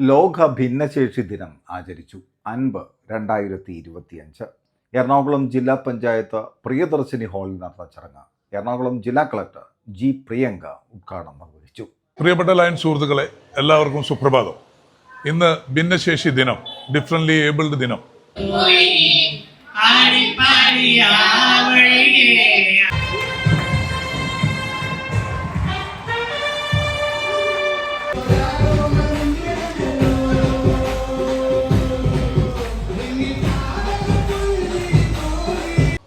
ലോക ഭിന്നശേഷി ദിനം ആചരിച്ചു. അൻപ് രണ്ടായിരത്തി ഇരുപത്തിയഞ്ച് എറണാകുളം ജില്ലാ പഞ്ചായത്ത് പ്രിയദർശിനി ഹാളിൽ നടന്ന ചടങ്ങ് എറണാകുളം ജില്ലാ കളക്ടർ ജി പ്രിയങ്ക ഉദ്ഘാടനം നിർവഹിച്ചു. പ്രിയപ്പെട്ട ലൈൻ സുഹൃത്തുക്കളെ എല്ലാവർക്കും സുപ്രഭാതം. ഇന്ന് ഭിന്നശേഷി ദിനം ഡിഫറൻലി ഏബിൾഡ് ദിനം.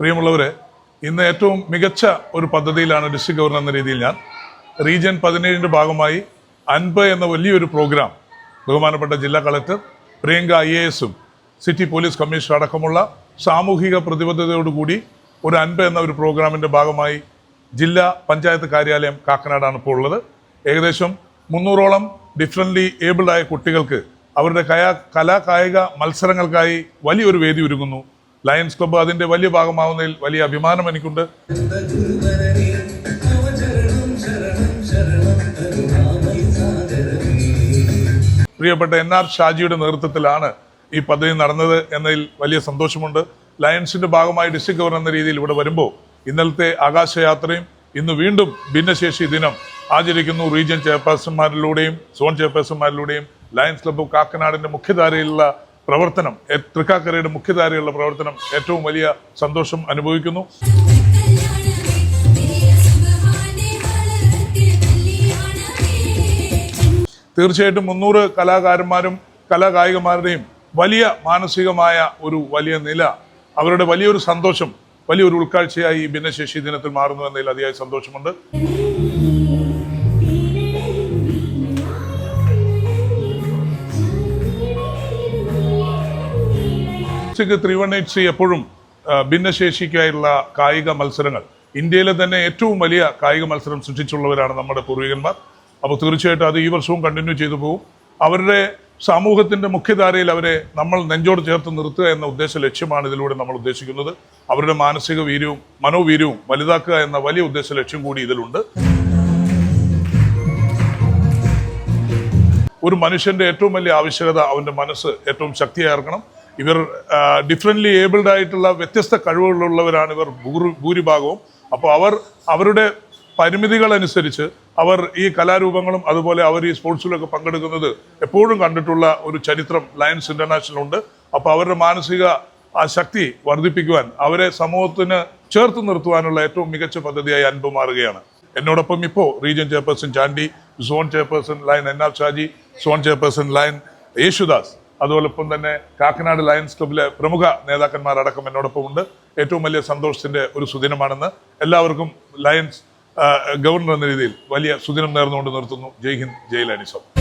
പ്രിയമുള്ളവരെ ഇന്ന് ഏറ്റവും മികച്ച ഒരു പദ്ധതിയിലാണ് ഡിസ്ട്രിക്ട് ഗവർണർ എന്ന രീതിയിൽ ഞാൻ റീജിയൻ പതിനേഴിന്റെ ഭാഗമായി അൻപ് എന്ന വലിയൊരു പ്രോഗ്രാം ബഹുമാനപ്പെട്ട ജില്ലാ കളക്ടർ പ്രിയങ്ക ഐ എ എസും സിറ്റി പോലീസ് കമ്മീഷണർ അടക്കമുള്ള സാമൂഹിക പ്രതിബദ്ധതയോടുകൂടി ഒരു അൻപ് എന്ന ഒരു പ്രോഗ്രാമിന്റെ ഭാഗമായി ജില്ലാ പഞ്ചായത്ത് കാര്യാലയം കാക്കനാടാണ് ഇപ്പോൾ ഉള്ളത്. ഏകദേശം മുന്നൂറോളം ഡിഫറന്റ്ലി ഏബിൾഡായ കുട്ടികൾക്ക് അവരുടെ കയാ കലാകായിക മത്സരങ്ങൾക്കായി വലിയൊരു വേദി ഒരുങ്ങുന്നു ലയൺസ് ക്ലബ്ബ് അതിന്റെ വലിയ ഭാഗമാവുന്നതിൽ വലിയ അഭിമാനം എനിക്കുണ്ട്. പ്രിയപ്പെട്ട എൻ ആർ ഷാജിയുടെ നേതൃത്വത്തിലാണ് ഈ പദ്ധതി നടന്നത് എന്നതിൽ വലിയ സന്തോഷമുണ്ട്. ലയൺസിന്റെ ഭാഗമായി ഡിസ്ട്രിക്ട് ഗവർണർ എന്ന രീതിയിൽ ഇവിടെ വരുമ്പോൾ ഇന്നലത്തെ ആകാശയാത്രയും ഇന്ന് വീണ്ടും ഭിന്നശേഷി ദിനം ആചരിക്കുന്നു. റീജിയൻ ചെയർപേഴ്സൺമാരിലൂടെയും സോൺ ചെയർപേഴ്സൺമാരിലൂടെയും ലയൺസ് ക്ലബ്ബ് കാക്കനാടിന്റെ മുഖ്യധാരയിലുള്ള പ്രവർത്തനം തൃക്കാക്കരയുടെ മുഖ്യധാരയുള്ള പ്രവർത്തനം ഏറ്റവും വലിയ സന്തോഷം അനുഭവിക്കുന്നു. തീർച്ചയായിട്ടും മുന്നൂറ് കലാകാരന്മാരും കലാകായികമാരുടെയും വലിയ മാനസികമായ ഒരു വലിയ നില അവരുടെ വലിയൊരു സന്തോഷം വലിയൊരു ഉൾക്കാഴ്ചയായി ഈ ഭിന്നശേഷി ദിനത്തിൽ മാറുന്നു എന്നതിൽ അതിയായ സന്തോഷമുണ്ട്. ഉച്ചയ്ക്ക് ത്രീ വൺ എയ്റ്റ് സി എപ്പോഴും ഭിന്നശേഷിക്കായുള്ള കായിക മത്സരങ്ങൾ. ഇന്ത്യയിലെ തന്നെ ഏറ്റവും വലിയ കായിക മത്സരം സൃഷ്ടിച്ചുള്ളവരാണ് നമ്മുടെ പൂർവികന്മാർ. അപ്പോൾ തീർച്ചയായിട്ടും അത് ഈ വർഷവും കണ്ടിന്യൂ ചെയ്തു പോകും. അവരുടെ സമൂഹത്തിന്റെ മുഖ്യധാരയിൽ അവരെ നമ്മൾ നെഞ്ചോട് ചേർത്ത് നിർത്തുക എന്ന ഉദ്ദേശ ലക്ഷ്യമാണ് ഇതിലൂടെ നമ്മൾ ഉദ്ദേശിക്കുന്നത്. അവരുടെ മാനസിക വീര്യവും മനോവീര്യവും വലുതാക്കുക എന്ന വലിയ ഉദ്ദേശ ലക്ഷ്യം കൂടി ഇതിലുണ്ട്. ഒരു മനുഷ്യന്റെ ഏറ്റവും വലിയ ആവശ്യകത അവന്റെ മനസ്സ് ഏറ്റവും ശക്തിയാർക്കണം ഇവർ ഡിഫറെന്റ്ലി ഏബിൾഡ് ആയിട്ടുള്ള വ്യത്യസ്ത കഴിവുകളുള്ളവരാണ് ഇവർ ഭൂരി- ഭൂരിഭാഗവും. അപ്പോൾ അവർ അവരുടെ പരിമിതികളനുസരിച്ച് അവർ ഈ കലാരൂപങ്ങളും അതുപോലെ അവർ ഈ സ്പോർട്സിലൊക്കെ പങ്കെടുക്കുന്നത് എപ്പോഴും കണ്ടിട്ടുള്ള ഒരു ചരിത്രം ലയൻസ് ഇന്റർനാഷണൽ ഉണ്ട്. അപ്പോൾ അവരുടെ മാനസിക ആ ശക്തി വർദ്ധിപ്പിക്കുവാൻ അവരെ സമൂഹത്തിന് ചേർത്ത് നിർത്തുവാനുള്ള ഏറ്റവും മികച്ച പദ്ധതിയായി അൻപ് മാറുകയാണ്. എന്നോടൊപ്പം ഇപ്പോൾ region chairperson Chandy zone chairperson lion N R Shaji zone chairperson lion Yesudas. അതോടൊപ്പം തന്നെ കാക്കനാട് ലയൺസ് ക്ലബിലെ പ്രമുഖ നേതാക്കന്മാരടക്കം എന്നോടൊപ്പം ഉണ്ട്. ഏറ്റവും വലിയ സന്തോഷത്തിന്റെ ഒരു സുദിനമാണെന്ന് എല്ലാവർക്കും ലയൺസ് ഗവർണർ എന്ന രീതിയിൽ വലിയ സുദിനം നേർന്നുകൊണ്ട് നിർത്തുന്നു. ജയ് ഹിന്ദ് ജയ് ലാനിസം